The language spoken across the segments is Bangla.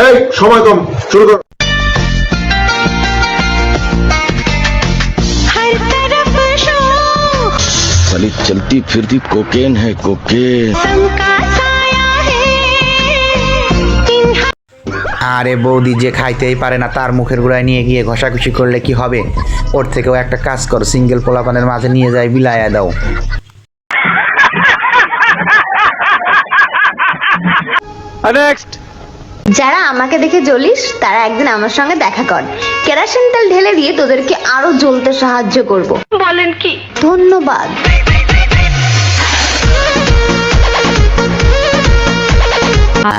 এই সময় কম শুরু কর हर तरफ शोर साली चलती फिरती कोकेन है कोकेन का साया है इन আরে বৌদি যে খাইতেই পারে না তার মুখের গোড়ায় নিয়ে গিয়ে ঘষাঘষি করলে কি হবে ওর থেকেও একটা কাজ করো সিঙ্গেল পোলাপানের মাঝে নিয়ে যাই বিলায়া দাও যারা আমাকে দেখে জ্বলিস তারা একদিন আমার সঙ্গে দেখা কর। কেরাসিন তেল ঢেলে দিয়ে তোদেরকে আরও জ্বলতে সাহায্য করব। বলেন কি? ধন্যবাদ।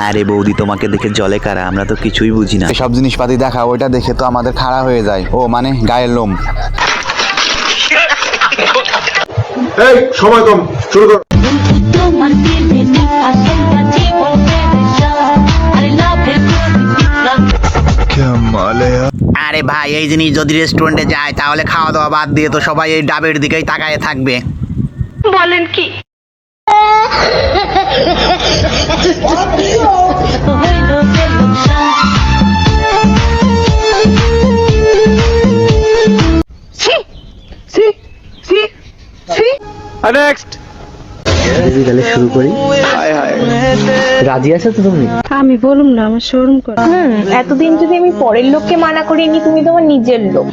আরে বৌদি তোমাকে দেখে জলে কারা? আমরা তো কিছুই বুঝি না। সব জিনিসপাতি দেখা ওইটা দেখে তো আমাদের খাড়া হয়ে যায়। ও মানে গায়ের লোম। এই সময় কম শুরু কর। আরে ভাই এই জিনিস যদি রেস্টুরেন্টে যায় তাহলে খাওয়া দাওয়া বাদ দিয়ে তো সবাই এই ডাবের দিকেই তাকায় থাকবে। বলেন কি? তাহলে শুরু করি। রাজি আছো তো তুমি? আমি বলুম না আমার শোরুম করে। এতদিন যদি আমি পরের লোককে মানা করিনি তুমি তোমার নিজের লোক।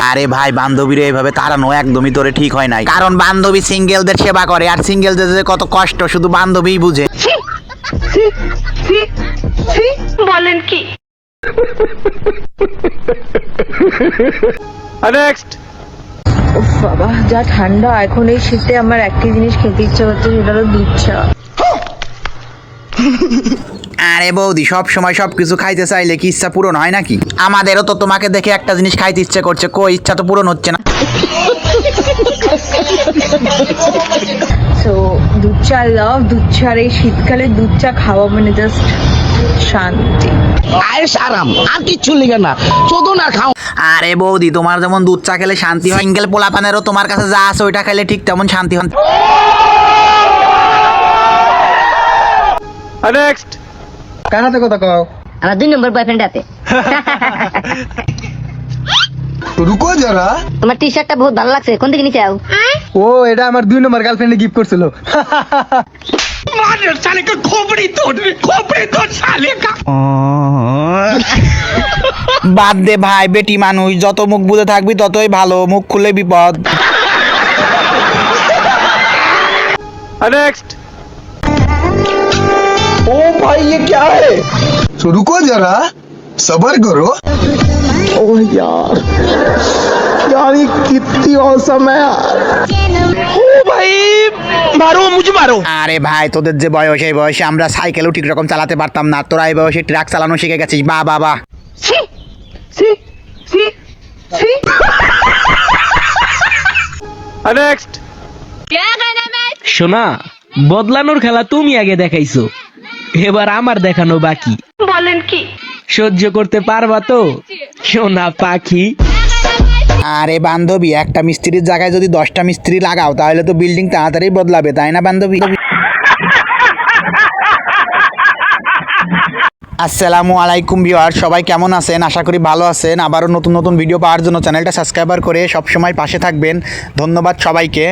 আরে ভাই বান্ধবীরা এইভাবে তাড়ানো একদমই তোরে ঠিক হয় নাই। কারণ বান্ধবী সিঙ্গেলদের সেবা করে আর সিঙ্গেলদের যে কত কষ্ট শুধু বান্ধবীই বুঝে। বলেন কি? বাবা যা ঠান্ডা এখন এই শীতে আমার একটি জিনিস খেতে ইচ্ছে করছে সেটা হলো দুধ চা। আরে বৌদি সব সময় সব কিছু খাইতে চাইলে কি ইচ্ছা পূরণ হয় নাকি? আমাদেরও তো তোমাকে দেখে একটা জিনিস খাইতে ইচ্ছে করছে কই ইচ্ছা তো পূরণ হচ্ছে না। সো দুধ চা লাভ দুধ চার এই শীতকালে দুধ চা খাওয়া মানে জাস্ট শান্তি। আয়েস আরাম আর কিচ্ছু লিখে না শুধু না খাও। আরে বৌদি তোমার যেমন দুধ চা খেলে শান্তি হয় সিঙ্গেল পোলাপানেরও তোমার কাছে যা আছে ওইটা খেলে ঠিক তেমন শান্তি হয়। আমার দুই নম্বর বয়ফ্রেন্ড আছে রুকো যারা তোমার টি শার্টটা বহুত ভালো লাগছে কোন থেকে নিচে আও? ও এটা আমার দুই নম্বর গার্লফ্রেন্ডে গিফট করছিল। বাদ দে ভাই বেটি মানুষ যত মুখ বুঝে থাকবি ততই ভালো মুখ খুলে বিপদ। ओ भाई ये क्या है तो रुको जरा सबर करो ओ यार यार ये कितनी औसम है यार ओ भाई मारो मुझे मारो আরে ভাই তোদের যে বয়স এই বয়সে আমরা সাইকেলও ঠিক রকম চালাতে পারতাম না তোরা এই বয়সে ট্রাক চালানো শিখে গেছিস বা বাবা শোনা বদলানোর খেলা তুমি আগে দেখাইছো এবার আমার দেখানো বাকি। বলেন কি? সহ্য করতে পারবা তো? সোনা পাখি। আরে বান্ধবী একটা মিস্ত্রির জায়গায় যদি দশটা মিস্ত্রি লাগাও তাহলে তো বিল্ডিং তাড়াতাড়ি বদলাবে তাই না বান্ধবী? আসসালামু আলাইকুম ভিউয়ার সবাই কেমন আছেন? আশা করি ভালো আছেন। আবারও নতুন নতুন ভিডিও পাওয়ার জন্য চ্যানেলটা সাবস্ক্রাইবার করে সবসময় পাশে থাকবেন। ধন্যবাদ সবাইকে।